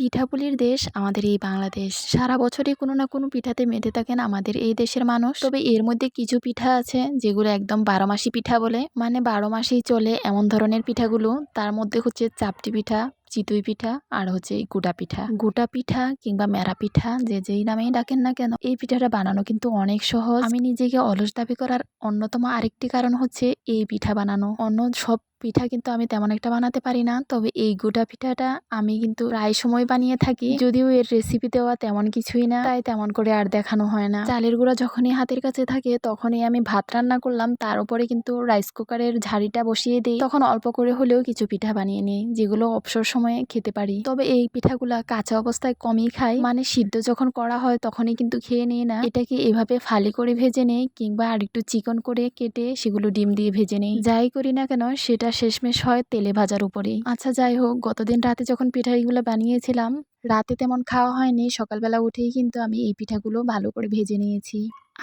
পিঠাপুলির দেশ, আমাদের এই বাংলাদেশ। সারা বছরই কোনো না কোনো পিঠাতে মেতে থাকেন আমাদের এই দেশের মানুষ। তবে এর মধ্যে কিছু পিঠা আছে, যেগুলো একদম বারো মাসি পিঠা বলে। মানে বারো মাসেই চলে এমন ধরনের পিঠাগুলো। তার মধ্যে হচ্ছে চাপটি পিঠা, চিতই পিঠা, আর হচ্ছে গুটা পিঠা। গুটা পিঠা কিংবা মেরা পিঠা, যে যেই নামেই ডাকেন না কেন, এই পিঠাটা বানানো কিন্তু অনেক সহজ। আমি নিজেকে অলস দাবি করার অন্যতম আরেকটি কারণ হচ্ছে এই পিঠা বানানো। অন্য সব পিঠা কিন্তু আমি তেমন একটা বানাতে পারি না। তবে এই গোটা পিঠাটা আমি কিন্তু প্রায় সময় বানিয়ে থাকি। যদিও এর রেসিপি দেওয়া তেমন কিছুই না, তাই তেমন করে আর দেখানো হয় না। চালের গুঁড়া যখনই হাতের কাছে থাকে, তখনই আমি ভাত রান্না করলাম। তার উপরে কিন্তু রাইস কুকারের ঝাড়িটা বসিয়ে দিই। তখন অল্প করে হলেও কিছু পিঠা বানিয়ে নিই, যেগুলো অবসর সময়ে খেতে পারি। তবে এই পিঠাগুলা কাঁচা অবস্থায় কমই খাই। মানে সিদ্ধ যখন করা হয়, তখনই কিন্তু খেয়ে নিই না। এটাকে এভাবে ফালি করে ভেজে নেই, কিংবা আর একটু চিকন করে কেটে সেগুলো ডিম দিয়ে ভেজে নেই। যাই করি না কেন, সেটা শেষমেশ হয় তেলে ভাজার উপরেই। আচ্ছা যাই হোক, গতদিন রাতে যখন পিঠাগুলো বানিয়েছিলাম, রাতে তেমন খাওয়া হয়নি। সকালবেলা উঠেই কিন্তু আমি এই পিঠাগুলো ভালো করে ভেজে নিয়েছি।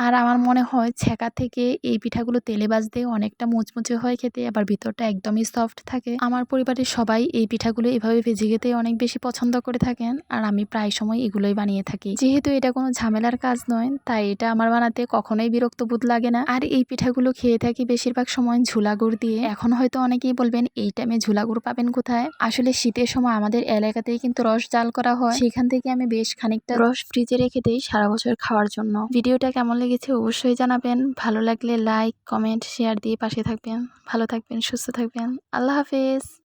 আর আমার মনে হয় ছেঁকা থেকে এই পিঠাগুলো তেলে ভাজতে অনেকটা মুচমুচে হয় খেতে, আবার ভিতরটা একদমই সফট থাকে। আমার পরিবারের সবাই এই পিঠাগুলো এভাবে ভেজে খেতে অনেক বেশি পছন্দ করে থাকেন আর আমি প্রায় সময় এগুলোই বানিয়ে থাকি। যেহেতু এটা কোনো ঝামেলার কাজ নয়, তাই এটা আমার বানাতে কখনোই বিরক্ত বোধ লাগে না। আর এই পিঠাগুলো খেয়ে থাকি বেশিরভাগ সময় ঝুলা গুড় দিয়ে। এখন হয়তো অনেকেই বলবেন, এই টাইমে ঝুলা গুড় পাবেন কোথায়? আসলে শীতের সময় আমাদের এলাকাতেই কিন্তু রস জাল করা হয়। সেখান থেকে আমি বেশ খানিকটা রস ফ্রিজে রেখে দিই সারা বছর খাওয়ার জন্য। ভিডিওটা কেমন লেগেছে অবশ্যই জানাবেন। ভালো লাগলে লাইক কমেন্ট শেয়ার দিয়ে পাশে থাকবেন। ভালো থাকবেন, সুস্থ থাকবেন। আল্লাহ হাফেজ।